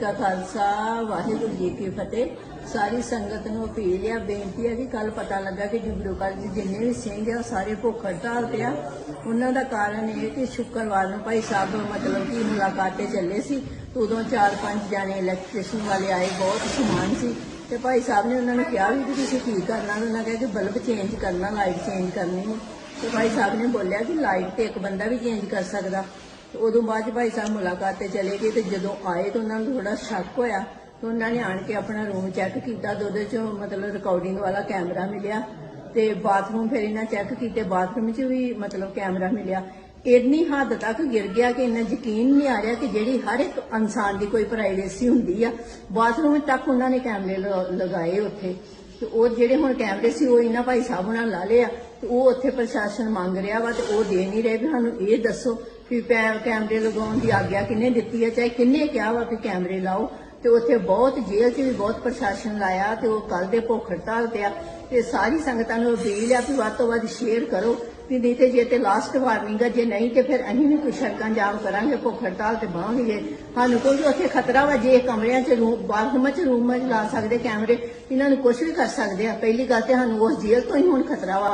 ਕਾ ਖਾਲਸਾ, ਵਾਹਿਗੁਰੂ ਜੀ ਕੀ ਫਤਿਹ। ਸਾਰੀ ਸੰਗਤ ਨੂੰ ਅਪੀਲ ਆ, ਬੇਨਤੀ ਆ ਕਿ ਕੱਲ ਪਤਾ ਲੱਗਾ ਕਿ ਜੁਗਰੂਕਰ ਦੇ ਜਿੰਨੇ ਵੀ ਸਿੰਘ ਆ, ਉਹ ਸਾਰੇ ਭੁੱਖ ਹੜਤਾਲ ਤੇ ਆ। ਉਹਨਾਂ ਦਾ ਕਾਰਨ ਇਹ ਕਿ ਸ਼ੁੱਕਰਵਾਰ ਨੂੰ ਭਾਈ ਸਾਹਿਬ ਮਤਲਬ ਕਿ ਮੁਲਾਕਾਤ ਤੇ ਚੱਲੇ ਸੀ। ਉਦੋਂ ਚਾਰ ਪੰਜ ਜਾਣੇ ਇਲੈਕਟ੍ਰੀਸ਼ੀਅਨ ਵਾਲੇ ਆਏ, ਬਹੁਤ ਸਮਾਨ ਸੀ। ਤੇ ਭਾਈ ਸਾਹਿਬ ਨੇ ਉਹਨਾਂ ਨੂੰ ਕਿਹਾ ਵੀ ਕਿ ਤੁਸੀਂ ਕੀ ਕਰਨਾ? ਉਹਨਾਂ ਕਿਹਾ ਕਿ ਬਲਬ ਚੇਂਜ ਕਰਨਾ ਲਾਈਟ ਚੇਂਜ ਕਰਨੀ ਹੈ ਤੇ ਭਾਈ ਸਾਹਿਬ ਨੇ ਬੋਲਿਆ ਕਿ ਲਾਈਟ ਤੇ ਇੱਕ ਬੰਦਾ ਵੀ ਚੇਂਜ ਕਰ ਸਕਦਾ। ਉਦੋਂ ਬਾਅਦ 'ਚ ਭਾਈ ਸਾਹਿਬ ਮੁਲਾਕਾਤ ਤੇ ਚਲੇ ਗਏ ਤੇ ਜਦੋਂ ਆਏ ਤਾਂ ਉਹਨਾਂ ਨੂੰ ਥੋੜਾ ਸ਼ੱਕ ਹੋਇਆ ਤੇ ਉਹਨਾਂ ਨੇ ਆਣ ਕੇ ਆਪਣਾ ਰੂਮ ਚੈੱਕ ਕੀਤਾ ਤੇ ਉਹਦੇ 'ਚੋਂ ਮਤਲਬ ਰਿਕਾਰਡਿੰਗ ਵਾਲਾ ਕੈਮਰਾ ਮਿਲਿਆ ਤੇ ਬਾਥਰੂਮ ਫਿਰ ਇਹਨਾਂ ਚੈੱਕ ਕੀਤੇ ਬਾਥਰੂਮ 'ਚ ਵੀ ਮਤਲਬ ਕੈਮਰਾ ਮਿਲਿਆ। ਇੰਨੀ ਹੱਦ ਤੱਕ ਗਿਰ ਗਿਆ ਕਿ ਇਹਨਾਂ ਯਕੀਨ ਨਹੀਂ ਆ ਰਿਹਾ ਕਿ ਜਿਹੜੀ ਹਰ ਇੱਕ ਇਨਸਾਨ ਦੀ ਕੋਈ ਪ੍ਰਾਈਵੇਸੀ ਹੁੰਦੀ ਆ। ਬਾਥਰੂਮ ਤੱਕ ਉਹਨਾਂ ਨੇ ਕੈਮਰੇ ਲਗਾਏ ਉੱਥੇ। ਤੇ ਉਹ ਜਿਹੜੇ ਹੁਣ ਕੈਮਰੇ ਸੀ, ਉਹ ਇਹਨਾਂ ਭਾਈ ਸਾਹਿਬ ਨਾਲ ਲਾ ਲਿਆ ਤੇ ਉਹ ਉੱਥੇ ਪ੍ਰਸ਼ਾਸਨ ਮੰਗ ਰਿਹਾ ਵਾ ਤੇ ਉਹ ਦੇ ਨਹੀਂ ਰਹੇ ਵੀ ਸਾਨੂੰ ਇਹ ਦੱਸੋ ਵੀ ਪੈ- ਕੈਮਰੇ ਲਗਾਉਣ ਦੀ ਆਗਿਆ ਕਿਹਨੇ ਦਿੱਤੀ ਹੈ ਚਾਹੇ ਕਿੰਨੇ ਕਿਹਾ ਵਾ ਕਿ ਕੈਮਰੇ ਲਾਓ। ਤੇ ਉੱਥੇ ਬਹੁਤ ਜੇਲ੍ਹ 'ਚ ਵੀ ਬਹੁਤ ਪ੍ਰਸ਼ਾਸਨ ਲਾਇਆ ਤੇ ਉਹ ਕੱਲ ਦੇ ਭੁੱਖ ਹੜਤਾਲ ਤੇ ਆ। ਤੇ ਸਾਰੀ ਸੰਗਤਾਂ ਨੂੰ ਅਪੀਲ ਆ ਵੀ ਵੱਧ ਤੋਂ ਵੱਧ ਸ਼ੇਅਰ ਕਰੋ ਵੀ ਨਹੀਂ ਤੇ ਜੇ ਤੇ ਲਾਸਟ ਵਾਰਨਿੰਗ ਆ, ਜੇ ਨਹੀਂ ਤੇ ਫਿਰ ਅਸੀਂ ਵੀ ਕੋਈ ਸੜਕਾਂ ਜਾਮ ਕਰਾਂਗੇ, ਭੁੱਖ ਹੜਤਾਲ ਤੇ ਬਾਹਾਂਗੇ। ਸਾਨੂੰ ਕੋਈ ਉੱਥੇ ਖਤਰਾ ਵਾ, ਜੇ ਕਮਰਿਆਂ 'ਚ ਰੂਮ ਬਾਥਰੂਮਾਂ 'ਚ ਰੂਮਾਂ 'ਚ ਲਾ ਸਕਦੇ, ਕੈਮਰੇ, ਇਹਨਾਂ ਨੂੰ ਕੁਝ ਵੀ ਕਰ ਸਕਦੇ ਆ। ਪਹਿਲੀ ਗੱਲ ਤੇ ਸਾਨੂੰ ਉਸ ਜੇਲ੍ਹ ਤੋਂ ਹੀ ਹੁਣ ਖਤਰਾ ਵਾ।